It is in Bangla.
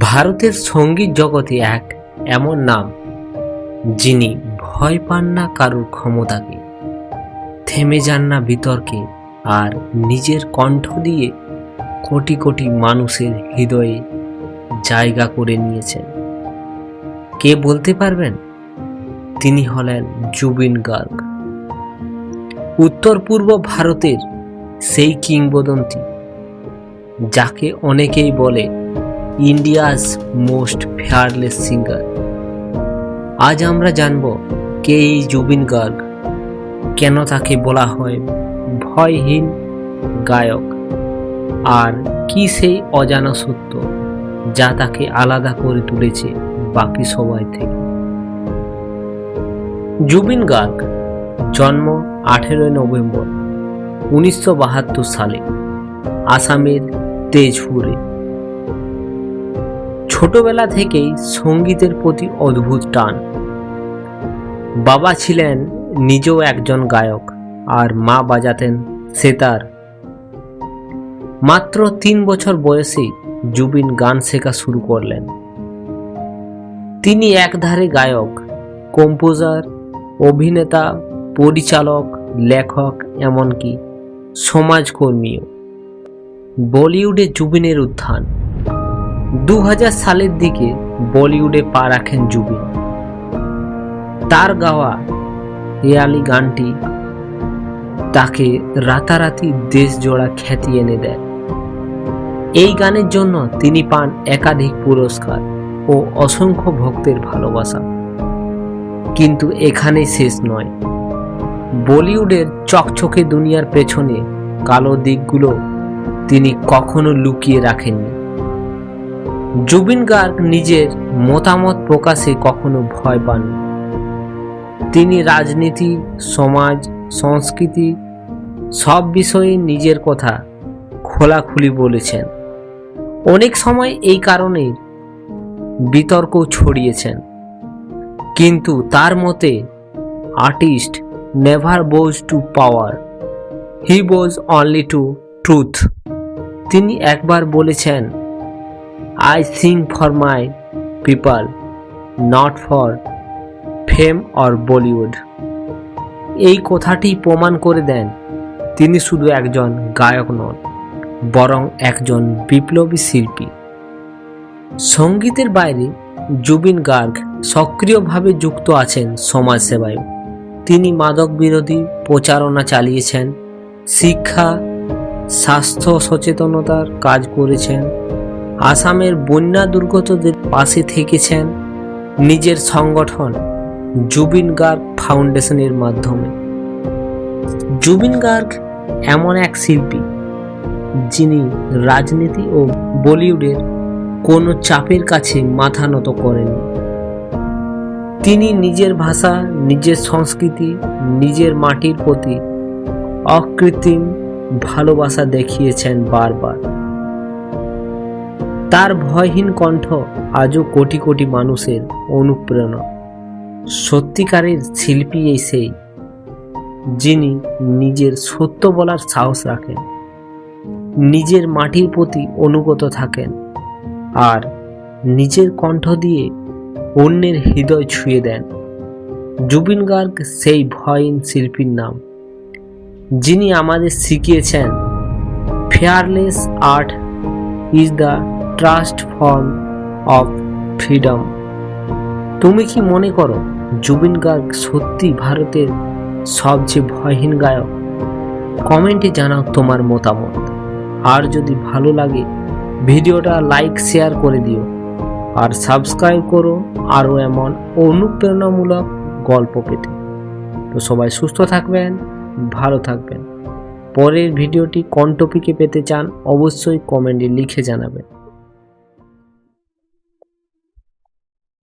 ভারতের সংগীত জগতে এক এমন নাম, যিনি ভয় পান না কারোর ক্ষমতাকে, থেমে যান না বিতর্কে, আর নিজের কণ্ঠ দিয়ে কোটি কোটি মানুষের হৃদয়ে জায়গা করে নিয়েছেন। কে বলতে পারবেন? তিনি হলেন জুবিন গার্গ। উত্তর পূর্ব ভারতের সেই কিংবদন্তি, যাকে অনেকেই বলে ইন্ডিয়াস মোস্ট ফেয়ারলেস সিঙ্গার আজ আমরা জানব কে এই জুবিন গার্গ? কেন তাকে বলা হয় ভয়হীন গায়ক? আর কি সেই অজানা সত্য যা তাকে আলাদা করে তুলেছে বাকি সবাই থেকে? জুবিন গার্গ জন্ম আঠেরোই নভেম্বর উনিশশো বাহাত্তর সালে আসামের তেজপুরে। ছোটবেলা থেকেই সঙ্গীতের প্রতি অদ্ভুত টান। বাবা ছিলেন নিজেও একজন গায়ক, আর মা বাজাতেন সেতার মাত্র তিন বছর বয়সেই জুবিন গান শেখা শুরু করলেন। তিনি একধারে গায়ক, কম্পোজার, অভিনেতা, পরিচালক, লেখক, এমনকি সমাজকর্মীও। বলিউডে জুবিনের উত্থান। দু হাজার সালের দিকে বলিউডে পা রাখেন জুবিন। তার গাওয়া হেয়ালি গানটি তাকে রাতারাতি দেশ জোড়া খ্যাতি এনে দেয়। এই গানের জন্য তিনি পান একাধিক পুরস্কার ও অসংখ্য ভক্তের ভালোবাসা। কিন্তু এখানে শেষ নয়। বলিউডের চকচকে দুনিয়ার পেছনে কালো দিকগুলো তিনি কখনো লুকিয়ে রাখেননি। জুবিন গার্গ নিজের মতামত প্রকাশে কখনো ভয় পাননি। তিনি রাজনীতি, সমাজ, সংস্কৃতি সব বিষয়ে নিজের কথা খোলাখুলি বলেছেন। অনেক সময় এই কারণে বিতর্ক ছড়িয়েছেন। কিন্তু তার মতে artist never bows to power, he bows only to truth. তিনি একবার বলেছেন I sing for my people not for fame or Bollywood এই কথাটি প্রমাণ করে দেন, তিনি শুধু একজন গায়ক নন, বরং একজন বিপ্লবী শিল্পী। সঙ্গীতের বাইরে জুবিন গার্গ সক্রিয়ভাবে যুক্ত আছেন সমাজসেবায়। তিনি মাদক বিরোধী প্রচারণা চালিয়েছেন, শিক্ষা, স্বাস্থ্য সচেতনতার কাজ করেছেন আসামের বন্যা দুর্গতদের পাশে থেকেছেন নিজের সংগঠন জুবিন গার্গ ফাউন্ডেশনের মাধ্যমে। জুবিন গার্গ এমন এক শিল্পী যিনি রাজনীতি ও বলিউডের কোনো চাপের কাছে মাথা নত করেননি তিনি নিজের ভাষা, নিজের সংস্কৃতি, নিজের মাটির প্রতি অকৃত্রিম ভালোবাসা দেখিয়েছেন বারবার। তার ভয়হীন কণ্ঠ আজও কোটি কোটি মানুষের অনুপ্রেরণা। সত্যিকারের শিল্পী এই সেই, যিনি নিজের সত্য বলার সাহস রাখেন, নিজের মাটির প্রতি অনুগত থাকেন আর নিজের কণ্ঠ দিয়ে অন্যের হৃদয় ছুঁয়ে দেন। জুবিন গার্গ সেই ভয়হীন শিল্পীর নাম, যিনি আমাদের শিখিয়েছেন fearless art is the trust form of freedom. তুমি কি মনে করো জুবিন গার্গ সত্যি ভারতের সবচেয়ে ভয়হীন গায়ক? কমেন্টে জানাও তোমার মতামত। আর যদি ভালো লাগে, ভিডিওটা লাইক, শেয়ার করে দিও। আর সাবস্ক্রাইব করো আরও এমন অনুপ্রেরণামূলক গল্প পেতে। তো সবাই সুস্থ থাকবেন, ভালো থাকবেন। পরের ভিডিওটি কোন টপিকে পেতে চান, অবশ্যই কমেন্টে লিখে জানাবেন।